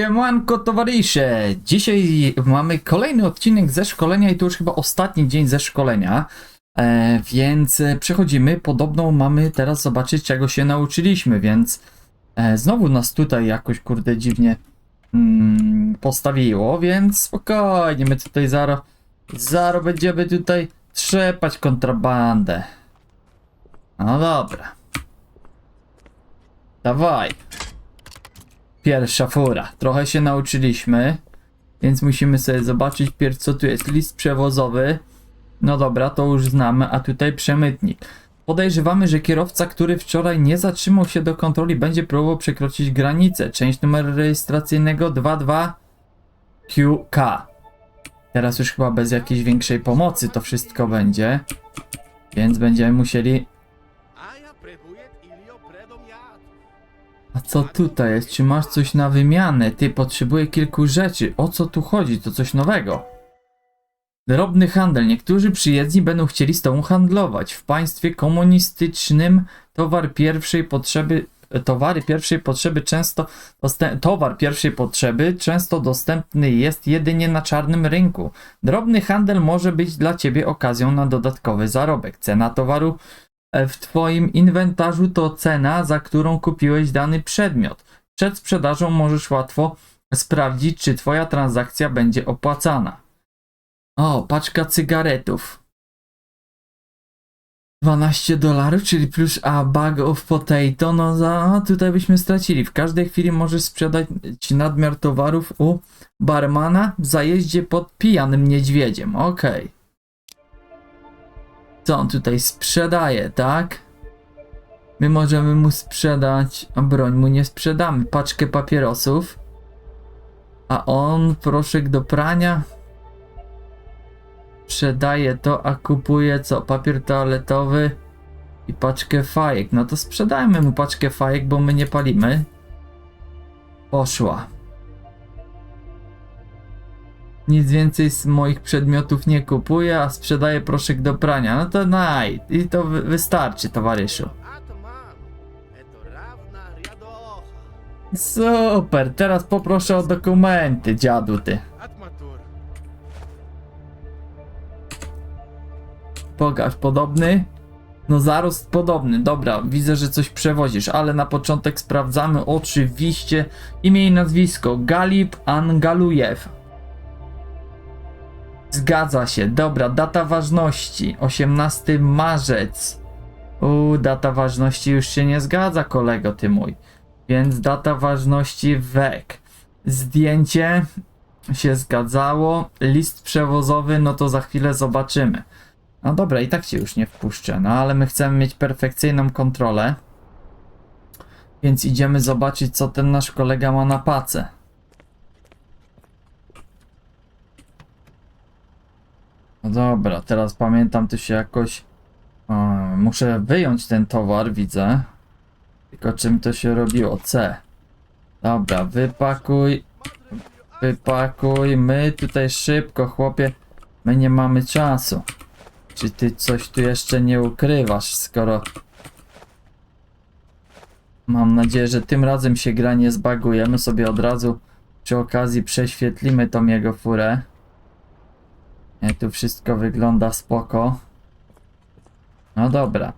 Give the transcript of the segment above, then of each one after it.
Siemanko towarzysze! Dzisiaj mamy kolejny odcinek ze szkolenia i to już chyba ostatni dzień ze szkolenia. E, więc przechodzimy. Podobno mamy teraz zobaczyć czego się nauczyliśmy, więc e, znowu nas tutaj jakoś kurde dziwnie mm, postawiło, więc spokojnie, my tutaj zaro, zaro będziemy tutaj trzepać kontrabandę. No dobra. Dawaj. Pierwsza fura. Trochę się nauczyliśmy, więc musimy sobie zobaczyć pierw co tu jest. List przewozowy. No dobra, to już znamy, a tutaj przemytnik. Podejrzewamy, że kierowca, który wczoraj nie zatrzymał się do kontroli, będzie próbował przekroczyć granicę. Część numeru rejestracyjnego 22QK. Teraz już chyba bez jakiejś większej pomocy to wszystko będzie. Więc będziemy musieli A co tutaj jest? Czy masz coś na wymianę? Ty potrzebuję kilku rzeczy. O co tu chodzi? To coś nowego. Drobny handel. Niektórzy przyjezdni będą chcieli z tobą handlować. W państwie komunistycznym towar pierwszej potrzeby towary pierwszej potrzeby często towar pierwszej potrzeby często dostępny jest jedynie na czarnym rynku. Drobny handel może być dla ciebie okazją na dodatkowy zarobek. Cena towaru w Twoim inwentarzu to cena, za którą kupiłeś dany przedmiot. Przed sprzedażą możesz łatwo sprawdzić, czy Twoja transakcja będzie opłacana. O, paczka cygaretów. 12 dolarów, czyli plus a bag of potato, no za tutaj byśmy stracili. W każdej chwili możesz sprzedać nadmiar towarów u barmana w zajeździe pod pijanym niedźwiedziem. Okej. Co on tutaj sprzedaje, tak? My możemy mu sprzedać, a broń mu nie sprzedamy. Paczkę papierosów. A on proszek do prania. Sprzedaje to, a kupuje co? Papier toaletowy i paczkę fajek. No to sprzedajmy mu paczkę fajek, bo my nie palimy. Poszła nic więcej z moich przedmiotów nie kupuję, a sprzedaję proszek do prania. No to naj, i to wy wystarczy, towarzyszu. Super, teraz poproszę o dokumenty, dziadu ty. Pokaż, podobny? No zarost podobny, dobra, widzę, że coś przewozisz, ale na początek sprawdzamy oczywiście imię i nazwisko. Galip Angalujew. Zgadza się, dobra, data ważności 18 marzec. U, data ważności już się nie zgadza, kolego ty mój. Więc data ważności wek. Zdjęcie się zgadzało. List przewozowy, no to za chwilę zobaczymy. No dobra, i tak cię już nie wpuszczę, no ale my chcemy mieć perfekcyjną kontrolę. Więc idziemy zobaczyć, co ten nasz kolega ma na pace. No dobra, teraz pamiętam, to się jakoś... O, muszę wyjąć ten towar, widzę. Tylko czym to się robiło? C. Dobra, wypakuj, wypakuj. My tutaj szybko, chłopie. My nie mamy czasu. Czy ty coś tu jeszcze nie ukrywasz, skoro... Mam nadzieję, że tym razem się gra nie zbaguje. My sobie od razu przy okazji prześwietlimy tą jego furę. Nie, tu wszystko wygląda spoko. No dobra.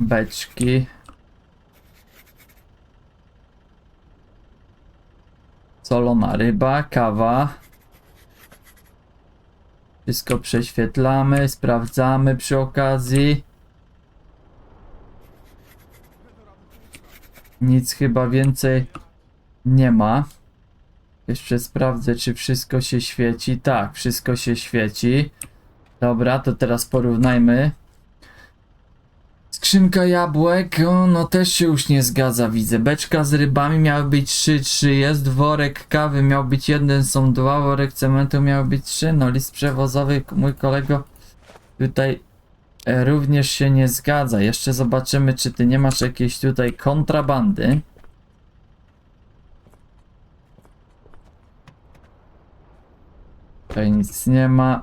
Beczki. Solona ryba, kawa. Wszystko prześwietlamy, sprawdzamy przy okazji. Nic chyba więcej nie ma. Jeszcze sprawdzę, czy wszystko się świeci. Tak, wszystko się świeci. Dobra, to teraz porównajmy. Skrzynka jabłek, o, no też się już nie zgadza, widzę. Beczka z rybami miały być 3, 3 jest. Worek kawy miał być jeden, są dwa. Worek cementu miał być 3. No list przewozowy, mój kolego tutaj e, również się nie zgadza. Jeszcze zobaczymy, czy ty nie masz jakiejś tutaj kontrabandy. Tutaj nic nie ma.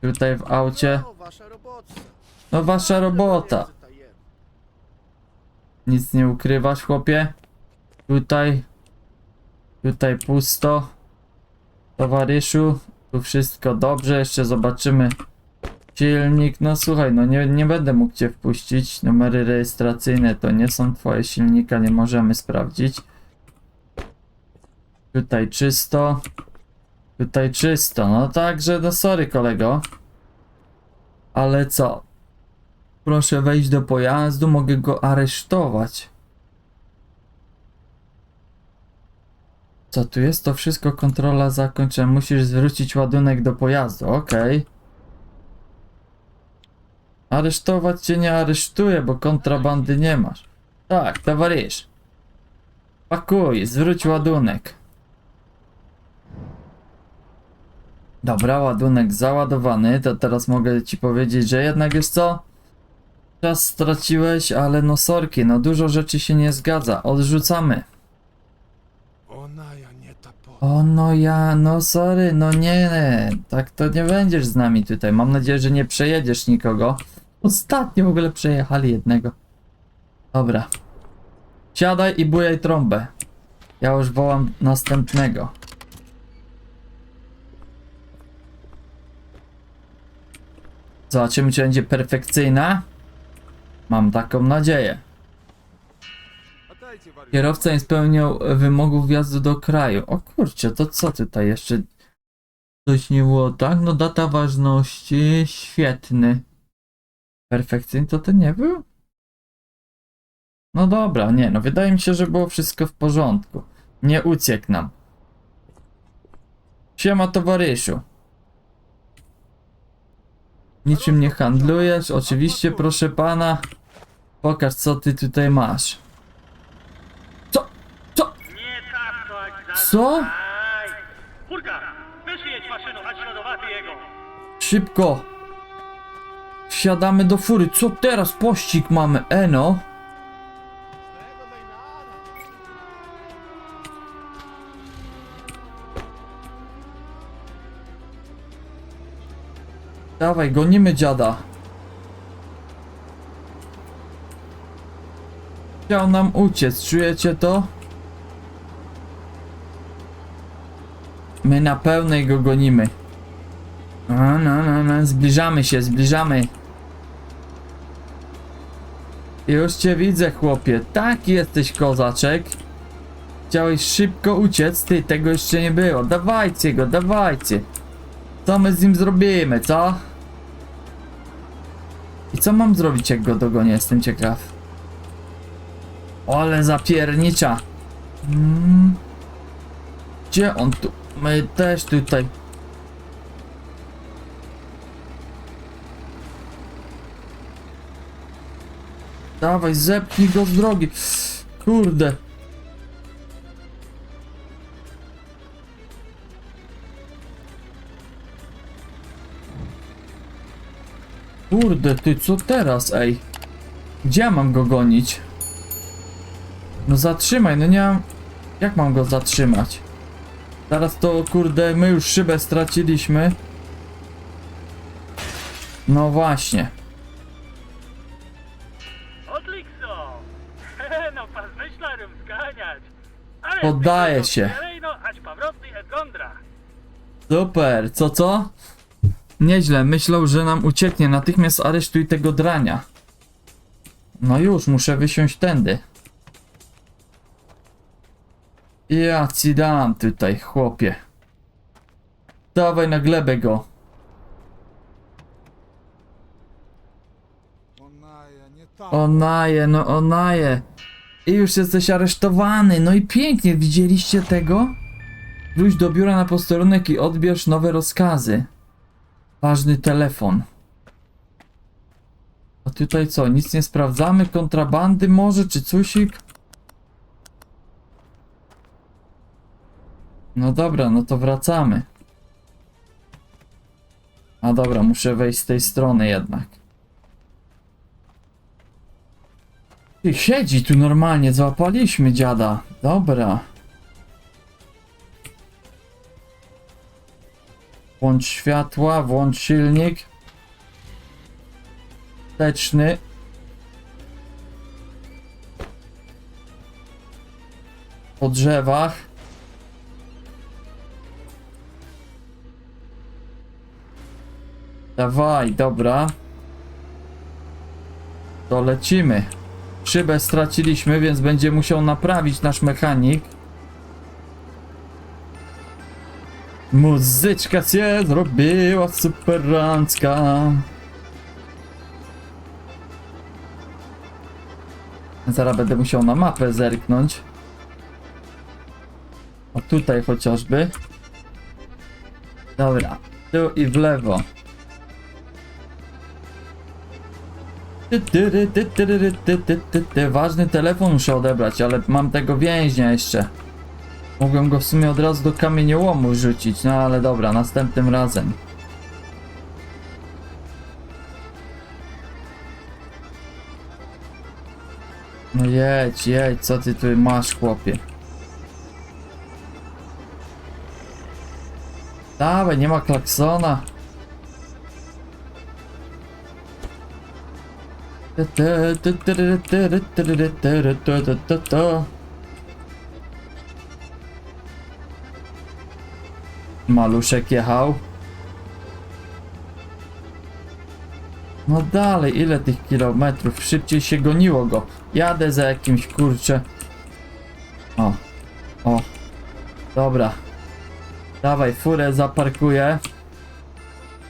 Tutaj w aucie. No wasza robota. No, nic nie ukrywasz, chłopie. Tutaj. Tutaj pusto. Towarzyszu. Tu wszystko dobrze. Jeszcze zobaczymy silnik. No słuchaj, no nie, nie będę mógł cię wpuścić. Numery rejestracyjne to nie są twoje silnika. Nie możemy sprawdzić. Tutaj czysto. Tutaj czysto. No także, no sorry kolego. Ale co? Proszę wejść do pojazdu, mogę go aresztować. Co tu jest? To wszystko kontrola zakończona. Musisz zwrócić ładunek do pojazdu, okej. Aresztować cię nie aresztuję, bo kontrabandy nie masz. Tak, towarzysz. Pakuj, zwróć ładunek. Dobra, ładunek załadowany, to teraz mogę ci powiedzieć, że jednak jest co? Czas straciłeś, ale no sorki, no dużo rzeczy się nie zgadza, odrzucamy. Ona ja nie ta po... O no ja, no sorry, no nie, tak to nie będziesz z nami tutaj, mam nadzieję, że nie przejedziesz nikogo. Ostatnio w ogóle przejechali jednego. Dobra. Siadaj i bujaj trąbę. Ja już wołam następnego. Zobaczymy, czy będzie perfekcyjna. Mam taką nadzieję. Kierowca nie spełniał wymogów wjazdu do kraju. O kurczę, to co tutaj jeszcze? Coś nie było tak? No data ważności, świetny. Perfekcyjny to to nie był? No dobra, nie, no wydaje mi się, że było wszystko w porządku. Nie uciekł nam. Siema towarzyszu. Niczym nie handlujesz? Oczywiście, proszę pana. Pokaż, co ty tutaj masz. Co? Co? Co? Kurka, maszyną, jego. Szybko! Wsiadamy do fury. Co teraz? Pościg mamy. Eno. Dawaj, gonimy dziada. Chciał nam uciec, czujecie to? My na pełnej go gonimy. No, no, no, no, zbliżamy się, zbliżamy. Już cię widzę, chłopie. Taki jesteś kozaczek. Chciałeś szybko uciec, ty, tego jeszcze nie było. Dawajcie go, dawajcie. Co my z nim zrobimy, co? I co mam zrobić, jak go dogonię? Jestem ciekaw. Ale zapiernicza. Mm. Gdzie on tu? My też tutaj. Dawaj, zepnij go z drogi. Kurde. Kurde, ty co teraz, ej? Gdzie ja mam go gonić? No zatrzymaj, no nie mam... Jak mam go zatrzymać? Teraz to, kurde, my już szybę straciliśmy. No właśnie. Odlikso. No, pan zganiać. Ale Poddaję się. Super, co co? Nieźle, myślał, że nam ucieknie. Natychmiast aresztuj tego drania. No już, muszę wysiąść tędy. Ja ci dam tutaj, chłopie. Dawaj na glebę go. Onaje, no onaje. I już jesteś aresztowany. No i pięknie, widzieliście tego? Wróć do biura na posterunek i odbierz nowe rozkazy. Ważny telefon. A tutaj co, nic nie sprawdzamy? Kontrabandy może, czy cusik? No dobra, no to wracamy. A dobra, muszę wejść z tej strony jednak. Ty, siedzi tu normalnie, złapaliśmy dziada. Dobra. Włącz światła, włącz silnik. Wsteczny. Po drzewach. Dawaj, dobra. To lecimy. Szybę straciliśmy, więc będzie musiał naprawić nasz mechanik. Muzyczka się zrobiła superancka. Zaraz będę musiał na mapę zerknąć. O tutaj chociażby. Dobra, tu i w lewo. Ty, ty, ty, ty, ty, ty, ty, ty, ty. Ważny telefon muszę odebrać, ale mam tego więźnia jeszcze. Mogłem go w sumie od razu do kamieniołomu rzucić, no ale dobra, następnym razem. No jedź, jedź, co ty tu masz, chłopie? Dawaj, nie ma klaksona. Maluszek jechał. No dalej, ile tych kilometrów? Szybciej się goniło go. Jadę za jakimś kurczę. O, o. Dobra. Dawaj, furę zaparkuję.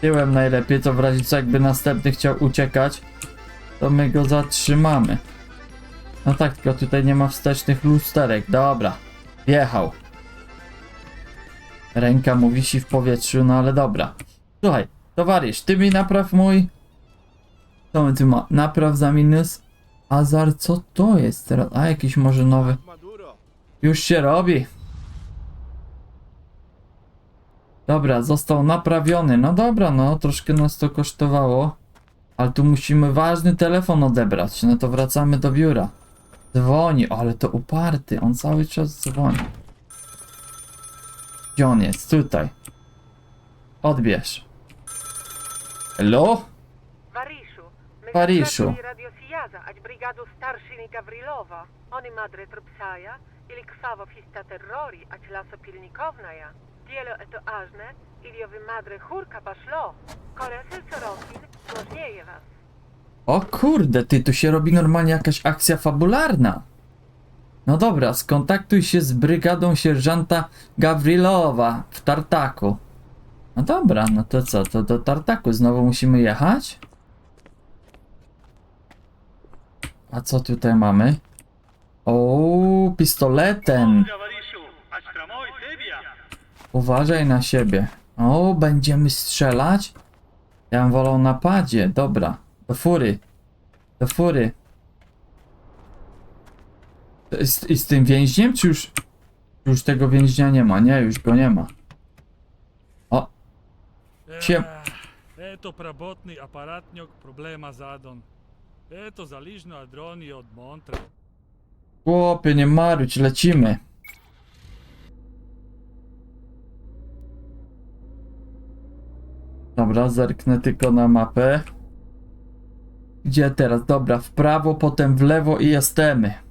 Tyłem najlepiej, to w razie co jakby następny chciał uciekać, to my go zatrzymamy. No tak, tylko tutaj nie ma wstecznych lusterek. Dobra, wjechał. Ręka mu wisi w powietrzu, no ale dobra. Słuchaj, towarzysz, ty mi napraw mój... Co my tu ma? Napraw za minus. Azar, co to jest teraz? A, jakiś może nowy. Już się robi. Dobra, został naprawiony. No dobra, no troszkę nas to kosztowało. Ale tu musimy ważny telefon odebrać. No to wracamy do biura. Dzwoni, ale to uparty. On cały czas dzwoni. Gdzie on jest? Tutaj. Odbierz. Hello? Wariszu. my Wariszu. zatracili Radio Sijaza, ać brigadu starszyni Gawrilowa. Oni madre trupsaja, ili krwawo fista terrori, ać laso pilnikownaja. Dielo eto ażne, ili owy madre chórka paszlo. Koresel sorokin, możnieje was. O kurde, ty, tu się robi normalnie jakaś akcja fabularna. No dobra, skontaktuj się z brygadą sierżanta Gawrilowa w Tartaku. No dobra, no to co, to do Tartaku znowu musimy jechać? A co tutaj mamy? O, pistoletem. Uważaj na siebie. O, będziemy strzelać? Ja bym wolał napadzie, dobra. Do fury. Do fury. Z, z tym więźniem, czy już... Już tego więźnia nie ma, nie? Już go nie ma. O! Siem... Eto prabotni aparatniok problema zadon. Od Montra. Chłopie, nie marudź, lecimy. Dobra, zerknę tylko na mapę. Gdzie teraz? Dobra, w prawo, potem w lewo i jesteśmy.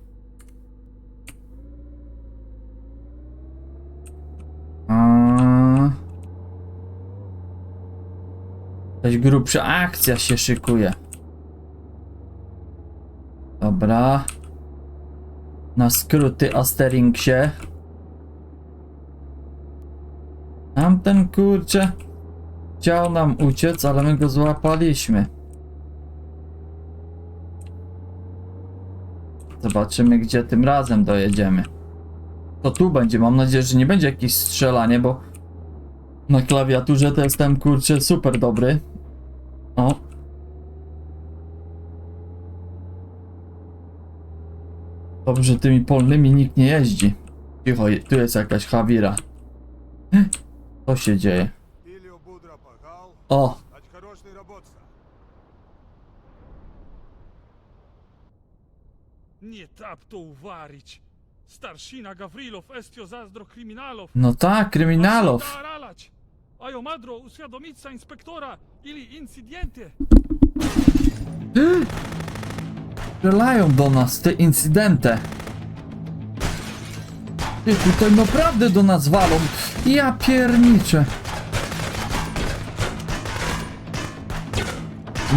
Jakaś grubsza akcja się szykuje. Dobra. Na skróty Asteringsie. Tamten kurczę chciał nam uciec, ale my go złapaliśmy. Zobaczymy, gdzie tym razem dojedziemy. To tu będzie. Mam nadzieję, że nie będzie jakieś strzelanie, bo na klawiaturze to jestem kurczę super dobry. O, Dobrze, tymi polnymi nikt nie jeździ. Cicho, je- tu jest jakaś Hawira. Co się dzieje? Илио Будра пахал, O, ать хороший работца. Не тап то уварич. Staršina Gavrilov, Estio Zazdro Kryminalov. No tak, kryminalów. Aralać. A jo madro, uświadomica inspektora ili incidjentie. Strzelają do nas te incydenty. Ty tutaj naprawdę do nas walą. Ja pierniczę.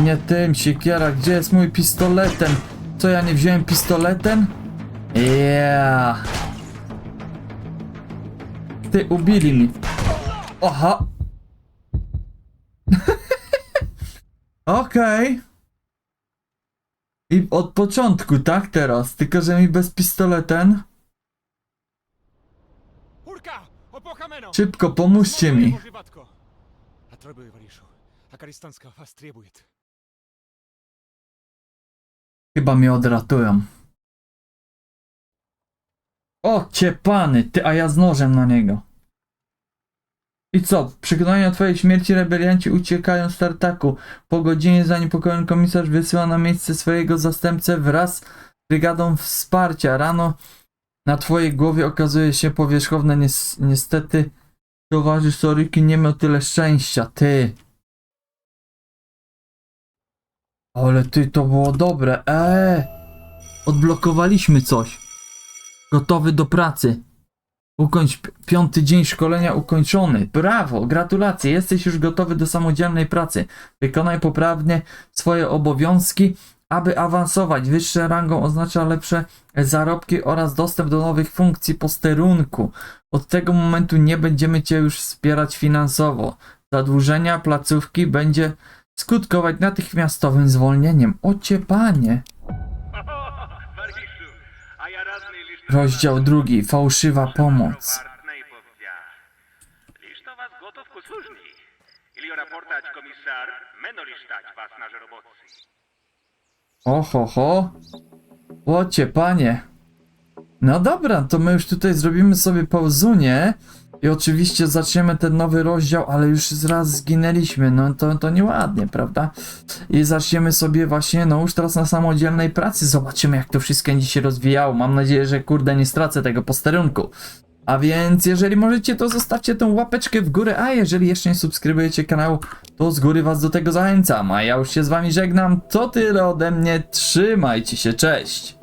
Nie tym siekiera, gdzie jest mój pistoletem? Co ja nie wziąłem pistoletem? Yeah. Ty, ubili mi. Aha. Okej. Okay. I od początku, tak teraz, tylko że mi bez pistoleten. Szybko, pomóżcie mi. Chyba mnie odratują. O, cię pany, ty, a ja z nożem na niego. I co? W przekonaniu o twojej śmierci rebelianci uciekają z tartaku. Po godzinie zaniepokojony komisarz wysyła na miejsce swojego zastępcę wraz z brygadą wsparcia. Rano na twojej głowie okazuje się powierzchowne. Nies niestety towarzysz Soryki nie miał tyle szczęścia. Ty. Ale ty, to było dobre. Eee! Odblokowaliśmy coś. Gotowy do pracy. Ukończ pi- piąty dzień szkolenia ukończony. Brawo, gratulacje, jesteś już gotowy do samodzielnej pracy. Wykonaj poprawnie swoje obowiązki, aby awansować. Wyższe rangą oznacza lepsze zarobki oraz dostęp do nowych funkcji posterunku. Od tego momentu nie będziemy Cię już wspierać finansowo. Zadłużenia placówki będzie skutkować natychmiastowym zwolnieniem. Ocie panie. Rozdział drugi. Fałszywa pomoc. Oho, ho. Łocie, panie. No dobra, to my już tutaj zrobimy sobie pauzunie. I oczywiście zaczniemy ten nowy rozdział, ale już raz zginęliśmy, no to, to nieładnie, prawda? I zaczniemy sobie właśnie, no już teraz na samodzielnej pracy. Zobaczymy jak to wszystko będzie się rozwijało. Mam nadzieję, że kurde nie stracę tego posterunku. A więc jeżeli możecie, to zostawcie tą łapeczkę w górę, a jeżeli jeszcze nie subskrybujecie kanału, to z góry was do tego zachęcam. A ja już się z wami żegnam. To tyle ode mnie. Trzymajcie się, cześć!